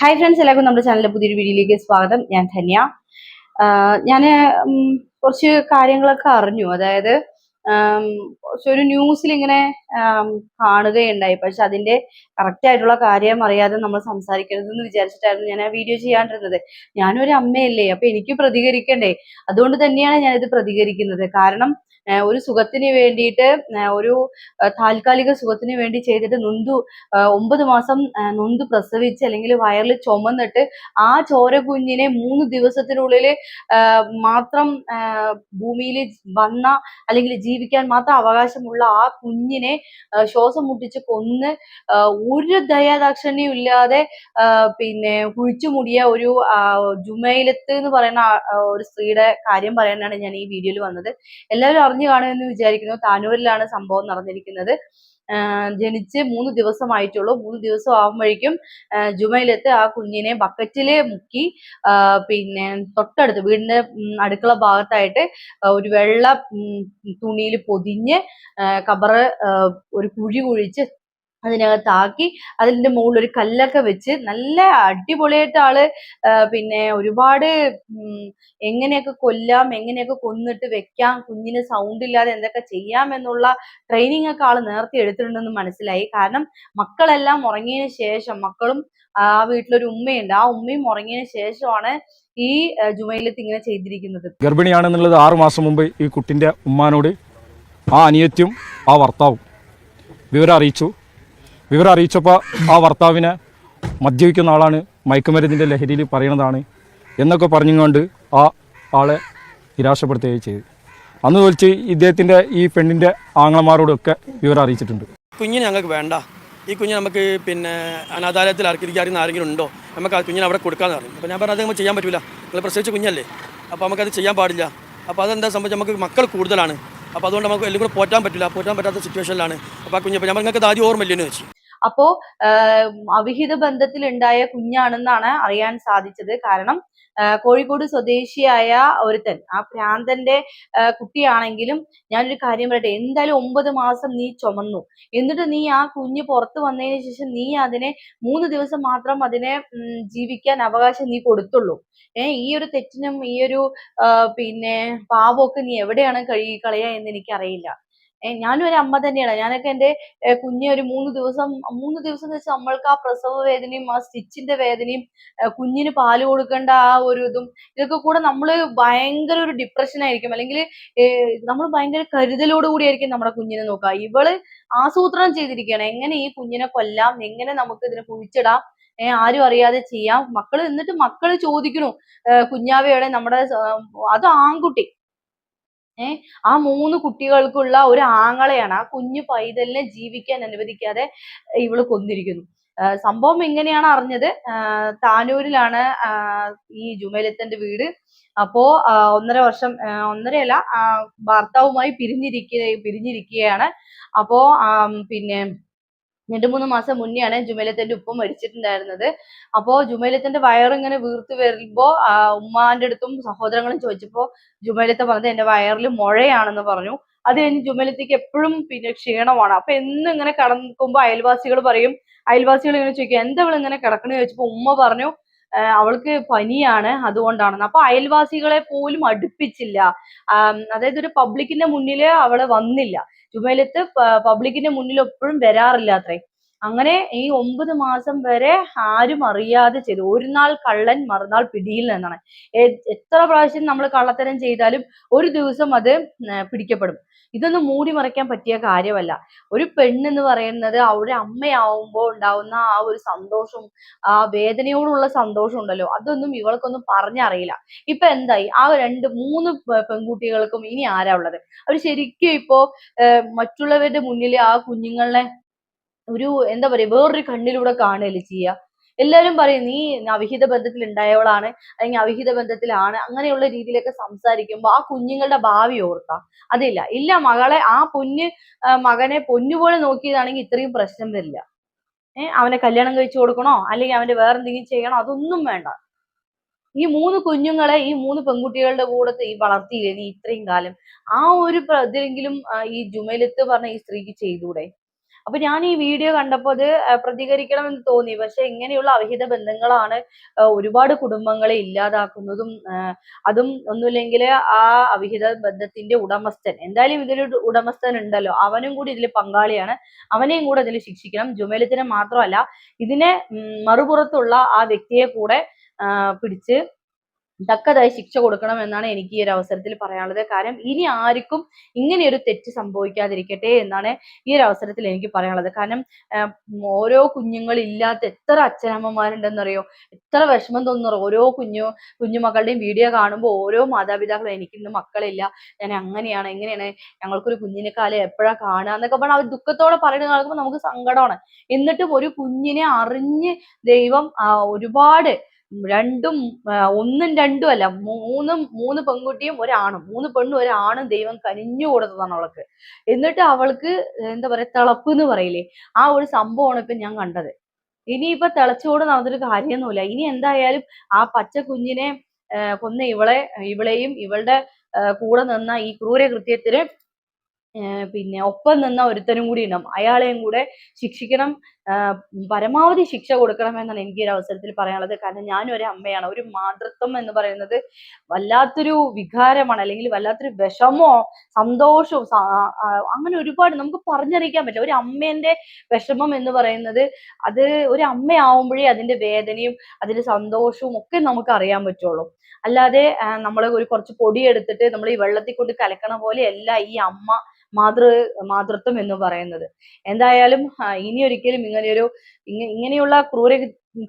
Hi friends എല്ലാവർക്കും നമ്മുടെ ചാനലിലെ പുതിയൊരു വീഡിയോയിലേക്ക് സ്വാഗതം. ഞാൻ ധന്യ. ഞാൻ കുറച്ച് കാര്യങ്ങളൊക്കെ അറിഞ്ഞു. അതായത് ഒരു ന്യൂസിൽ ഇങ്ങനെ കാണുകയുണ്ടായി. പക്ഷെ അതിന്റെ കറക്റ്റ് ആയിട്ടുള്ള കാര്യം അറിയാതെ നമ്മൾ സംസാരിക്കരുതെന്ന് വിചാരിച്ചിട്ടായിരുന്നു ഞാൻ ആ വീഡിയോ ചെയ്യാണ്ടിരുന്നത്. ഞാനൊരു അമ്മയല്ലേ അപ്പൊ എനിക്ക് പ്രതികരിക്കണ്ടേ? അതുകൊണ്ട് തന്നെയാണ് ഞാനിത് പ്രതികരിക്കുന്നത്. കാരണം ഒരു സുഖത്തിന് വേണ്ടിയിട്ട് ഒരു താൽക്കാലിക സുഖത്തിന് വേണ്ടി ചെയ്തിട്ട് നൊന്തു ഒമ്പത് മാസം നൊന്തു പ്രസവിച്ച് അല്ലെങ്കിൽ വയറിൽ ചുമന്നിട്ട് ആ ചോര കുഞ്ഞിനെ മൂന്ന് ദിവസത്തിനുള്ളിൽ മാത്രം ഭൂമിയിൽ വന്ന അല്ലെങ്കിൽ ജീവിക്കാൻ മാത്രം അവകാശമുള്ള ആ കുഞ്ഞിനെ ശ്വാസം മുട്ടിച്ച് കൊന്ന് ഒരു ദയാദാക്ഷണ്യം ഇല്ലാതെ പിന്നെ കുഴിച്ചു മുടിയ ഒരു ജുമയിലത്ത് എന്ന് പറയുന്ന ഒരു സ്ത്രീയുടെ കാര്യം പറയാനാണ് ഞാൻ ഈ വീഡിയോയിൽ വന്നത്. എല്ലാവരും അറിഞ്ഞു കാണുമെന്ന് വിചാരിക്കുന്നു. താനൂരിലാണ് സംഭവം നടന്നിരിക്കുന്നത്. ജനിച്ച് മൂന്ന് ദിവസമായിട്ടുള്ളൂ. മൂന്ന് ദിവസം ആകുമ്പോഴേക്കും ജുമയിലെത്ത് ആ കുഞ്ഞിനെ ബക്കറ്റിൽ മുക്കി പിന്നെ തൊട്ടടുത്ത് വീടിന്റെ അടുക്കള ഭാഗത്തായിട്ട് ഒരു വെള്ള തുണിയിൽ പൊതിഞ്ഞ് കബറ് ഒരു കുഴി കുഴിച്ച് അതിനകത്താക്കി അതിന്റെ മുകളിൽ ഒരു കല്ലൊക്കെ വെച്ച് നല്ല അടിപൊളിയായിട്ട് ആൾ പിന്നെ ഒരുപാട് എങ്ങനെയൊക്കെ കൊല്ലാം എങ്ങനെയൊക്കെ കൊന്നിട്ട് വെക്കാം കുഞ്ഞിന് സൗണ്ട് ഇല്ലാതെ എന്തൊക്കെ ചെയ്യാം എന്നുള്ള ട്രെയിനിങ് ഒക്കെ ആൾ നേരത്തെ എടുത്തിട്ടുണ്ടെന്ന് മനസ്സിലായി. കാരണം മക്കളെല്ലാം ഉറങ്ങിയതിന് ശേഷം മക്കളും ആ വീട്ടിലൊരു ഉമ്മയുണ്ട്. ആ ഉമ്മയും ഉറങ്ങിയതിന് ശേഷമാണ് ഈ ജുമയിലത്ത് ഇങ്ങനെ ചെയ്തിരിക്കുന്നത്. ഗർഭിണിയാണെന്നുള്ളത് ആറു മാസം മുമ്പ് ഈ കുട്ടിന്റെ ഉമ്മാനോട് ആ അനിയത്യം ആ ഭർത്താവും വിവരം അറിയിച്ചു. വിവരം അറിയിച്ചപ്പോൾ ആ ഭർത്താവിനെ മദ്യപിക്കുന്ന ആളാണ്. മയക്കുമരുന്നിന്റെ ലഹരിയിൽ പറയണതാണ് എന്നൊക്കെ പറഞ്ഞുകൊണ്ട് ആ ആളെ നിരാശപ്പെടുത്തുകയും ചെയ്തു. അന്ന് തോൽച്ച് ഇദ്ദേഹത്തിന്റെ ഈ പെണ്ണിന്റെ ആങ്ങളമാരോടൊക്കെ വിവരം അറിയിച്ചിട്ടുണ്ട്. കുഞ്ഞിന് ഞങ്ങൾക്ക് വേണ്ട. ഈ കുഞ്ഞ് നമുക്ക് പിന്നെ അനാഥാലയത്തിൽ അർക്കിരിക്കാറിയുന്ന ആരെങ്കിലും ഉണ്ടോ നമുക്ക് ആ കുഞ്ഞിനെ അവിടെ കൊടുക്കാമെന്ന് പറഞ്ഞു. അപ്പോൾ ഞാൻ പറഞ്ഞത് നമുക്ക് ചെയ്യാൻ പറ്റില്ല നിങ്ങൾ പ്രസവിച്ച കുഞ്ഞല്ലേ? അപ്പോൾ നമുക്കത് ചെയ്യാൻ പാടില്ല. അപ്പോൾ അതെന്താ സംബന്ധിച്ച് നമുക്ക് മക്കൾ കൂടുതലാണ്. അപ്പോൾ അതുകൊണ്ട് നമുക്ക് എല്ലാം കൂടെ പോറ്റാൻ പറ്റില്ല. പോറ്റാൻ പറ്റാത്ത സിറ്റുവേഷനിലാണ് അപ്പോൾ ആ കുഞ്ഞ് അപ്പോൾ ഞാൻ നിങ്ങൾക്ക് ആദ്യം ഓർമ്മയില്ലെന്ന് വെച്ചു അപ്പോ അവിഹിത ബന്ധത്തിൽ ഉണ്ടായ കുഞ്ഞാണെന്നാണ് അറിയാൻ സാധിച്ചത്. കാരണം കോഴിക്കോട് സ്വദേശിയായ ഒരുത്തൻ ആ ഭ്രാന്തന്റെ ആഹ് കുട്ടിയാണെങ്കിലും ഞാനൊരു കാര്യം പറയട്ടെ എന്തായാലും ഒമ്പത് മാസം നീ ചുമന്നു. എന്നിട്ട് നീ ആ കുഞ്ഞ് പുറത്തു വന്നതിന് ശേഷം നീ അതിനെ മൂന്ന് ദിവസം മാത്രം അതിനെ ജീവിക്കാൻ അവകാശം നീ കൊടുത്തുള്ളൂ. ഏർ ഈ ഒരു തെറ്റിനും ഈ ഒരു പിന്നെ പാവമൊക്കെ നീ എവിടെയാണ് കഴുകി കളയുക എന്ന് എനിക്കറിയില്ല. ഞാനും ഒരു അമ്മ തന്നെയാണ്. ഞാനൊക്കെ എന്റെ കുഞ്ഞെ ഒരു മൂന്ന് ദിവസം മൂന്ന് ദിവസം വെച്ചാൽ നമ്മൾക്ക് ആ പ്രസവ വേദനയും ആ സ്റ്റിച്ചിന്റെ വേദനയും കുഞ്ഞിന് പാൽ കൊടുക്കേണ്ട ആ ഒരു ഇതും ഇതൊക്കെ കൂടെ നമ്മൾ ഭയങ്കര ഒരു ഡിപ്രഷൻ ആയിരിക്കും. അല്ലെങ്കിൽ നമ്മൾ ഭയങ്കര കരുതലോട് കൂടിയായിരിക്കും നമ്മുടെ കുഞ്ഞിനെ നോക്കുക. ഇവൾ ആസൂത്രണം ചെയ്തിരിക്കുകയാണ്. എങ്ങനെ ഈ കുഞ്ഞിനെ കൊല്ലാം? എങ്ങനെ നമുക്ക് ഇതിനെ കുഴിച്ചിടാം? ഏർ ആരും അറിയാതെ ചെയ്യാം. മക്കൾ എന്നിട്ട് മക്കൾ ചോദിക്കണു കുഞ്ഞാവയുടെ നമ്മുടെ അത് ആൺകുട്ടി. ഏ ആ മൂന്ന് കുട്ടികൾക്കുള്ള ഒരു ആങ്ങളെയാണ് ആ കുഞ്ഞു പൈതലിനെ ജീവിക്കാൻ അനുവദിക്കാതെ ഇവൾ കൊന്നിരിക്കുന്നു. സംഭവം എങ്ങനെയാണ് അറിഞ്ഞത്? താനൂരിലാണ് ഈ ജുമേലത്തന്റെ വീട്. അപ്പോ ഒന്നര വർഷം ഒന്നരയല്ല ഭർത്താവുമായി പിരിഞ്ഞിരിക്കുക പിരിഞ്ഞിരിക്കുകയാണ്. അപ്പോ പിന്നെ രണ്ടു മൂന്ന് മാസം മുന്നെയാണ് ജുമൈലത്തിന്റെ ഉപ്പ മരിച്ചിട്ടുണ്ടായിരുന്നത്. അപ്പോ ജുമൈലത്തിന്റെ വയറിങ്ങനെ വീർത്ത് വരുമ്പോ ഉമ്മാന്റെ അടുത്തും സഹോദരങ്ങളും ചോദിച്ചപ്പോ ജുമൈലത്തെ പറഞ്ഞത് എന്റെ വയറിൽ മുഴയാണെന്ന് പറഞ്ഞു. അത് കഴിഞ്ഞ് ജുമൈലത്തേക്ക് എപ്പോഴും പിന്നെ ക്ഷീണമാണ്. അപ്പൊ എന്നും ഇങ്ങനെ കിടക്കുമ്പോ അയൽവാസികൾ പറയും അയൽവാസികൾ ഇങ്ങനെ ചോദിക്കും എന്താ ഇങ്ങനെ കിടക്കണെന്ന് ചോദിച്ചപ്പോ ഉമ്മ പറഞ്ഞു "ആ, അവൾക്ക് പനിയാണ് അതുകൊണ്ടാണ് അപ്പൊ അയൽവാസികളെ പോലും അടുപ്പിച്ചില്ല. അതായത് ഒരു പബ്ലിക്കിന്റെ മുന്നിൽ അവൾ വന്നില്ല. ജുമൈലത്ത് പബ്ലിക്കിന്റെ മുന്നിൽ എപ്പോഴും വരാറില്ല അത്രേ. അങ്ങനെ ഈ ഒമ്പത് മാസം വരെ ആരും അറിയാതെ ചെയ്തു. ഒരു നാൾ കള്ളൻ മറുനാൾ പിടിയിൽ നിന്നാണ് എത്ര പ്രാവശ്യം നമ്മൾ കള്ളത്തരം ചെയ്താലും ഒരു ദിവസം അത് പിടിക്കപ്പെടും. ഇതൊന്നും മൂടി മറയ്ക്കാൻ പറ്റിയ കാര്യമല്ല. ഒരു പെണ്ണെന്ന് പറയുന്നത് അവരുടെ അമ്മയാവുമ്പോൾ ഉണ്ടാവുന്ന ആ ഒരു സന്തോഷം ആ വേദനയോടുള്ള സന്തോഷം ഉണ്ടല്ലോ. അതൊന്നും ഇവൾക്കൊന്നും പറഞ്ഞറിയില്ല. ഇപ്പൊ എന്തായി? ആ രണ്ട് മൂന്ന് പെൺകുട്ടികൾക്കും ഇനി ആരാ ഉള്ളത്? അവർ ശരിക്കും ഇപ്പോ മറ്റുള്ളവരുടെ മുന്നിൽ ആ കുഞ്ഞുങ്ങളെ ഒരു എന്താ പറയാ വേറൊരു കണ്ണിലൂടെ കാണുകയല്ലേ ചെയ്യുക. എല്ലാവരും പറയും നീ അവിഹിത ബന്ധത്തിൽ ഉണ്ടായവളാണ് അല്ലെങ്കിൽ അവിഹിത ബന്ധത്തിലാണ്. അങ്ങനെയുള്ള രീതിയിലൊക്കെ സംസാരിക്കുമ്പോൾ ആ കുഞ്ഞുങ്ങളുടെ ഭാവി ഓർക്കാം അതില്ല. ഇല്ല മകളെ ആ പൊന്ന് മകനെ പൊന്നുപോലെ നോക്കിയതാണെങ്കിൽ ഇത്രയും പ്രശ്നം വരില്ല. ഏഹ് അവനെ കല്യാണം കഴിച്ചു കൊടുക്കണോ? അല്ലെങ്കിൽ അവന്റെ വേറെ എന്തെങ്കിലും ചെയ്യണോ? അതൊന്നും വേണ്ട. ഈ മൂന്ന് കുഞ്ഞുങ്ങളെ ഈ മൂന്ന് പെൺകുട്ടികളുടെ കൂടെ ഈ വളർത്തിയില്ലേ നീ ഇത്രയും കാലം. ആ ഒരു പ്ര- ഈ ജുമൈലത്ത് പറഞ്ഞ ഈ സ്ത്രീക്ക് ചെയ്തൂടെ? അപ്പൊ ഞാൻ ഈ വീഡിയോ കണ്ടപ്പോൾ അത് പ്രതികരിക്കണം പ്രതികരിക്കണമെന്ന് തോന്നി. പക്ഷെ ഇങ്ങനെയുള്ള അവിഹിത ബന്ധങ്ങളാണ് ഒരുപാട് കുടുംബങ്ങളെ ഇല്ലാതാക്കുന്നതും അതും ഒന്നുമില്ലെങ്കിൽ ആ അവിഹിത ബന്ധത്തിന്റെ ഉടമസ്ഥൻ എന്തായാലും ഇതിലൊരു ഉടമസ്ഥൻ ഉണ്ടല്ലോ അവനും കൂടി ഇതിൽ പങ്കാളിയാണ്. അവനെയും കൂടെ ഇതിൽ ശിക്ഷിക്കണം. ജുമേലത്തിനെ മാത്രമല്ല ഇതിനെ മറുപുറത്തുള്ള ആ വ്യക്തിയെ കൂടെ പിടിച്ച് തക്കതായി ശിക്ഷ കൊടുക്കണം എന്നാണ് എനിക്ക് ഈ ഒരു അവസരത്തിൽ പറയാനുള്ളത്. കാരണം ഇനി ആർക്കും ഇങ്ങനെയൊരു തെറ്റ് സംഭവിക്കാതിരിക്കട്ടെ എന്നാണ് ഈ ഒരു അവസരത്തിൽ എനിക്ക് പറയാനുള്ളത്. കാരണം ആഹ് കുഞ്ഞുങ്ങൾ ഓരോ കുഞ്ഞുങ്ങളില്ലാത്ത എത്ര അച്ഛനമ്മമാരുണ്ടെന്നറിയോ? എത്ര വിഷമം തോന്നുന്നു ഓരോ കുഞ്ഞു കുഞ്ഞുമക്കളുടെയും വീഡിയോ കാണുമ്പോൾ ഓരോ മാതാപിതാക്കളും എനിക്കിന്ന് മക്കളില്ല. ഞാൻ അങ്ങനെയാണ് എങ്ങനെയാണ് ഞങ്ങൾക്കൊരു കുഞ്ഞിനെ കാലം എപ്പോഴാ കാണുക എന്നൊക്കെ പറഞ്ഞാൽ അവർ ദുഃഖത്തോടെ പറയുന്നത് കേൾക്കുമ്പോൾ നമുക്ക് സങ്കടമാണ്. എന്നിട്ടും ഒരു കുഞ്ഞിനെ അറിഞ്ഞ് ദൈവം ഒരുപാട് രണ്ടും ഒന്നും രണ്ടും അല്ല മൂന്നും മൂന്ന് പെൺകുട്ടിയും ഒരാണും മൂന്ന് പെണ്ണും ഒരാണും ദൈവം കനിഞ്ഞു കൊടുത്തതാണ് അവൾക്ക്. എന്നിട്ട് അവൾക്ക് എന്താ പറയാ തിളപ്പ് എന്ന് പറയില്ലേ ആ ഒരു സംഭവമാണ് ഇപ്പൊ ഞാൻ കണ്ടത്. ഇനിയിപ്പൊ തിളച്ചോട് നടന്നിട്ട് കാര്യമൊന്നുമില്ല. ഇനി എന്തായാലും ആ പച്ച കുഞ്ഞിനെ കൊന്ന ഇവളെ ഇവളെയും ഇവളുടെ കൂടെ നിന്ന ഈ ക്രൂരകൃത്യത്തിന് പിന്നെ ഒപ്പം നിന്ന ഒരുത്തനും കൂടി ഉണ്ടാവും. അയാളെയും കൂടെ ശിക്ഷിക്കണം പരമാവധി ശിക്ഷ കൊടുക്കണം എന്നാണ് എനിക്ക് ഒരു അവസരത്തിൽ പറയാനുള്ളത്. കാരണം ഞാനും ഒരു അമ്മയാണ്. ഒരു മാതൃത്വം എന്ന് പറയുന്നത് വല്ലാത്തൊരു വികാരമാണ് അല്ലെങ്കിൽ വല്ലാത്തൊരു വിഷമോ സന്തോഷവും സ- ആ- ആ- അങ്ങനെ ഒരുപാട് നമുക്ക് പറഞ്ഞറിയിക്കാൻ പറ്റില്ല. ഒരു അമ്മേന്റെ വിഷമം എന്ന് പറയുന്നത് അത് ഒരു അമ്മയാവുമ്പോഴേ അതിന്റെ വേദനയും അതിന്റെ സന്തോഷവും ഒക്കെ നമുക്ക് അറിയാൻ പറ്റുള്ളൂ. അല്ലാതെ നമ്മൾ ഒരു കുറച്ച് പൊടി എടുത്തിട്ട് നമ്മൾ ഈ വെള്ളത്തിൽ കൊണ്ട് കലക്കണ പോലെയല്ല ഈ അമ്മ മാതൃ മാതൃത്വം എന്ന് പറയുന്നത്. എന്തായാലും ഇനി ഒരിക്കലും ഇങ്ങനെയൊരു ഇങ്ങ- ഇങ്ങനെയുള്ള ക്രൂര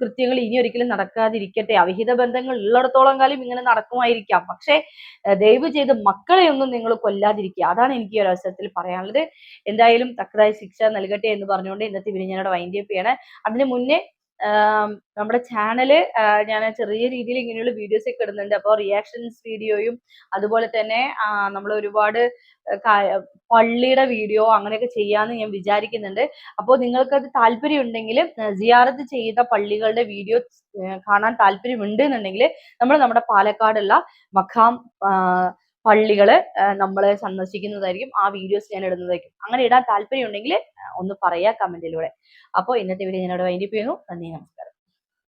കൃത്യങ്ങൾ ഇനി ഒരിക്കലും നടക്കാതിരിക്കട്ടെ. അവിഹിത ബന്ധങ്ങൾ ഉള്ളിടത്തോളം കാലം ഇങ്ങനെ നടക്കുമായിരിക്കാം. പക്ഷേ ദയവ് ചെയ്ത് മക്കളെ ഒന്നും നിങ്ങൾ കൊല്ലാതിരിക്കുക. അതാണ് എനിക്ക് ഈ അവസരത്തിൽ പറയാനുള്ളത്. എന്തായാലും തക്കതായ ശിക്ഷ നൽകട്ടെ എന്ന് പറഞ്ഞുകൊണ്ട് ഇന്നത്തെ വിരിഞ്ഞനോട് വൈൻഡ് അപ്പ് ചെയ്യണം. അതിന് മുന്നേ നമ്മുടെ ചാനൽ ഞാൻ ചെറിയ രീതിയിൽ ഇങ്ങനെയുള്ള വീഡിയോസ് ഒക്കെ ഇടുന്നുണ്ട്. അപ്പോൾ റിയാക്ഷൻസ് വീഡിയോയും അതുപോലെ തന്നെ നമ്മൾ ഒരുപാട് പള്ളിയുടെ വീഡിയോ അങ്ങനെയൊക്കെ ചെയ്യാന്ന് ഞാൻ വിചാരിക്കുന്നുണ്ട്. അപ്പോൾ നിങ്ങൾക്കത് താല്പര്യം ഉണ്ടെങ്കിൽ സിയാറത്ത് ചെയ്ത പള്ളികളുടെ വീഡിയോ കാണാൻ താല്പര്യമുണ്ട് എന്നുണ്ടെങ്കിൽ നമ്മൾ നമ്മുടെ പാലക്കാടുള്ള മഖാം പള്ളികൾ നമ്മൾ സന്ദർശിക്കുന്നതായിരിക്കും ആ വീഡിയോസ് ഞാൻ ഇടുന്നതായിരിക്കും. അങ്ങനെ ഇടാൻ താല്പര്യം ഉണ്ടെങ്കിൽ ഒന്ന് പറയാ കമന്റിലൂടെ. അപ്പോൾ ഇന്നത്തെ വീഡിയോ ഞാനിവിടെ വൈൻഡപ്പ് ചെയ്യുന്നു. നന്ദി നമസ്കാരം.